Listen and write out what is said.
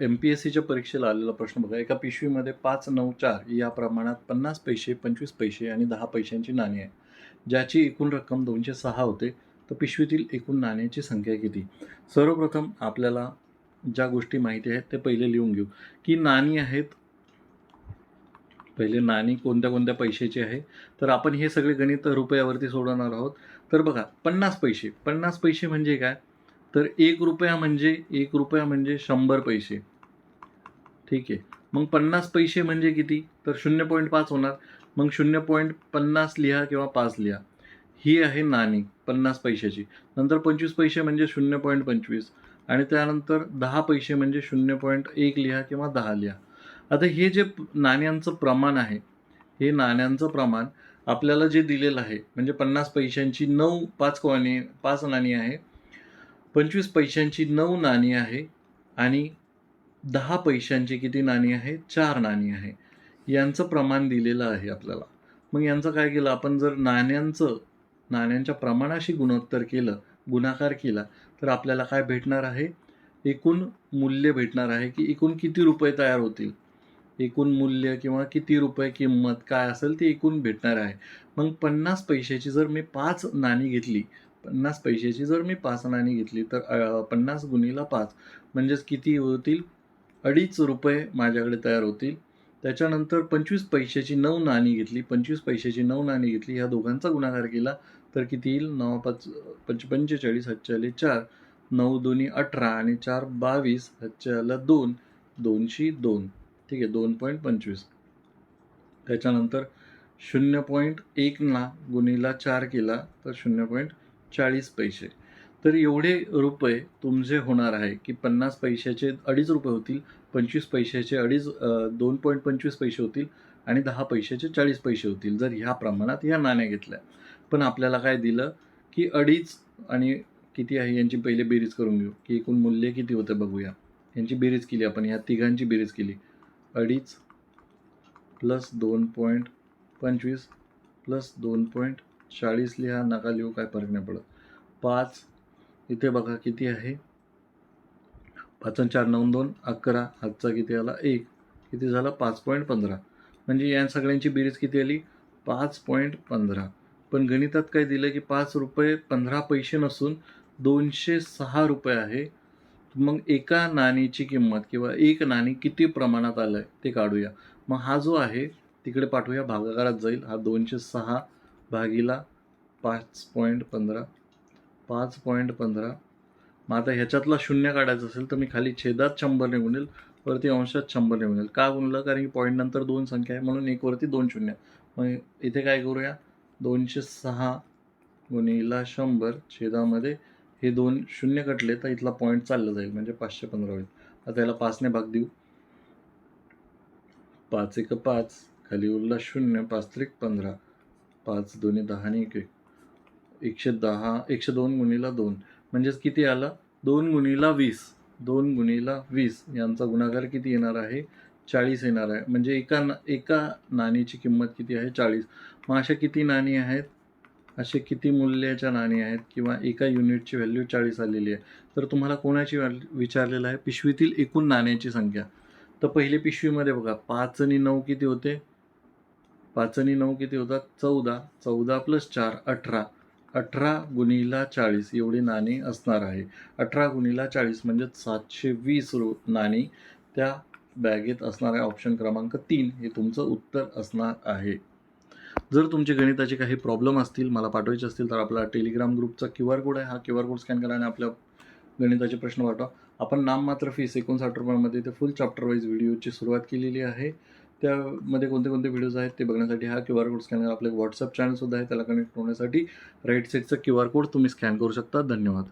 M P S सीच्या परीक्षेला आलेला प्रश्न बघा. एका पिशवीमध्ये पाच नऊ चार या प्रमाणात पन्नास पैसे पंचवीस पैसे आणि दहा पैशांची नाणी आहे ज्याची एकूण रक्कम दोनशे सहा होते. तर पिशवीतील एकूण नाण्याची संख्या किती? सर्वप्रथम आपल्याला ज्या गोष्टी माहिती आहेत ते पहिले लिहून घेऊ. की नाणी आहेत पहिले नाणी कोणत्या कोणत्या पैशाची आहे? तर आपण हे सगळे गणित रुपयावरती सोडवणार आहोत. तर बघा पन्नास पैसे. पन्नास पैसे म्हणजे काय? तर एक रुपया म्हणजे एक रुपया म्हणजे शंभर पैसे. ठीक आहे. मग पन्नास पैसे म्हणजे किती? तर शून्य पॉईंट पाच होणार. मग शून्य पॉईंट पन्नास लिहा किंवा पाच लिहा. ही आहे नाणी पन्नास पैशाची. नंतर पंचवीस पैसे म्हणजे शून्य पॉईंट पंचवीस. आणि त्यानंतर दहा पैसे म्हणजे शून्य पॉईंट एक लिहा किंवा दहा लिहा. आता हे जे नाण्यांचं प्रमाण आहे हे नाण्यांचं प्रमाण आपल्याला जे दिलेलं आहे म्हणजे पन्नास पैशांची नऊ पाच कॉने पाच नाणी आहे पंचवीस पैशांची नऊ नाणी आहे आणि दहा पैशांची किती नाणी आहे? चार नाणी आहे. यांचं प्रमाण दिलेलं आहे आपल्याला. मग यांचं काय केलं? आपण जर नाण्यांचं नाण्यांच्या प्रमाणाशी गुणोत्तर केलं गुणाकार केला तर आपल्याला काय भेटणार आहे? एकूण मूल्य भेटणार आहे की एकूण किती रुपये तयार होतील? एकूण मूल्य किंवा किती रुपये किंमत काय असेल ते एकूण भेटणार आहे. मग पन्नास पैशाची जर मी पाच नाणी घेतली पन्नास पैशाची जर मी पाच नाणी घेतली तर पन्नास गुणीला पाच. म्हणजेच किती होतील? अडीच रुपये माझ्याकडे तयार होतील. त्याच्यानंतर पंचवीस पैशाची नऊ नाणी घेतली. पंचवीस पैशाची नऊ नाणी घेतली. ह्या दोघांचा गुणाकार केला तर किती येईल? नऊ पाच पंच पंचेचाळीस हातच्या चार. नऊ दोन्ही अठरा आणि चार बावीस हातच्या दोन. दोनशे दोन. ठीक आहे दोन पॉईंट पंचवीस. त्याच्यानंतर शून्य पॉईंट एक ना गुणीला चार केला तर शून्य पॉईंट चाळीस पैसे. तर एवढे रुपये तुमचे होणार आहे की पन्नास पैशाचे अडीच रुपये होतील पंचवीस पैशाचे अडीच दोन पॉईंट पंचवीस पैसे होतील आणि दहा पैशाचे चाळीस पैसे होतील जर ह्या प्रमाणात ह्या नाण्या घेतल्या. पण आपल्याला काय दिलं की अडीच आणि किती आहे यांची पहिले बेरीज करून घेऊ की एकूण मूल्य किती होतं बघूया. यांची बेरीज केली आपण ह्या तिघांची बेरीज केली. अडीच प्लस दोन पॉईंट पंचवीस प्लस दोन पॉईंट चाळीस लिहा नका लिहू काय फरक नाही पडत. पाच इथे बघा किती आहे. पाच आणि चार नऊ दोन अकरा हातचा किती आला? एक. किती झाला? पाच पॉईंट पंधरा. म्हणजे या सगळ्यांची बेरीज किती आली? पाच पॉईंट पंधरा. पण गणितात काय दिलं की पाच रुपये पंधरा पैसे नसून दोनशे सहा रुपये आहे. मग एका नाणीची किंमत किंवा एक नाणी किती प्रमाणात आलं आहे ते काढूया. मग हा जो आहे तिकडे पाठवूया भागाकारात जाईल. हा दोनशे सहा भागीला पाच पॉईंट पंधरा पाच पॉईंट पंधरा. मग आता ह्याच्यातला शून्य काढायचं असेल तर मी खाली छेदात शंभर निघून वरती अंशात शंभर निघून का गुणलं? कारण की पॉईंट नंतर दोन संख्या आहे म्हणून एकवरती दोन शून्य. मग इथे काय करूया? दोनशे सहा गुणीला शंभर छेदामध्ये हे दोन शून्य कटले तर इथला पॉईंट चाललं जाईल म्हणजे पाचशे पंधरा होईल. आता याला पाचने भाग देऊ. पाच एक पाच खाली उरला शून्य पाच त्रिक पंधरा. पाच दोन्ही दहा आणि एक एक. एकशे दहा एकशे दोन गुणीला दोन. म्हणजेच किती आला? दोन गुणीला वीस. दोन गुणीला वीस. यांचा गुणाकार किती येणार आहे? चाळीस येणार आहे. म्हणजे एका ना एका नाणीची किंमत किती आहे? चाळीस. मग अशा किती नाणी आहेत? असे किती मूल्याच्या नाणी आहेत? किंवा एका युनिटची व्हॅल्यू चाळीस आलेली आहे. तर तुम्हाला कोणाची विचारलेलं आहे? पिशवीतील एकूण नाण्याची संख्या. तर पहिले पिशवीमध्ये बघा पाच आणि नऊ किती होते? पाच आणि नऊ किती होतात? चौदा. चौदा प्लस चार अठरा. अठरा गुणीला चाळीस एवढी नाणी असणार आहे. अठरा गुणीला चाळीस म्हणजे सातशे वीस रु नाणी त्या बॅगेत असणार आहे. ऑप्शन क्रमांक तीन हे तुमचं उत्तर असणार आहे. जर तुमचे गणिताचे काही प्रॉब्लेम असतील मला पाठवायचे असतील तर आपला टेलिग्राम ग्रुपचा क्यू आर कोड आहे. हा क्यू आर कोड स्कॅन करा आणि आपल्या गणिताचे प्रश्न पाठवा. आपण नाममात्र फीस एकोणसाठ रुपयामध्ये ते फुल चॅप्टर वाईज व्हिडिओची सुरुवात केलेली आहे. त्यामध्ये कोणते कोणते व्हिडिओज आहेत ते बघण्यासाठी हा क्यू आर कोड स्कॅन करा. आपलं व्हॉट्सअप चॅनलसुद्धा आहे त्याला कनेक्ट होण्यासाठी राईट साईडचा क्यू आर कोड तुम्ही स्कॅन करू शकता. धन्यवाद.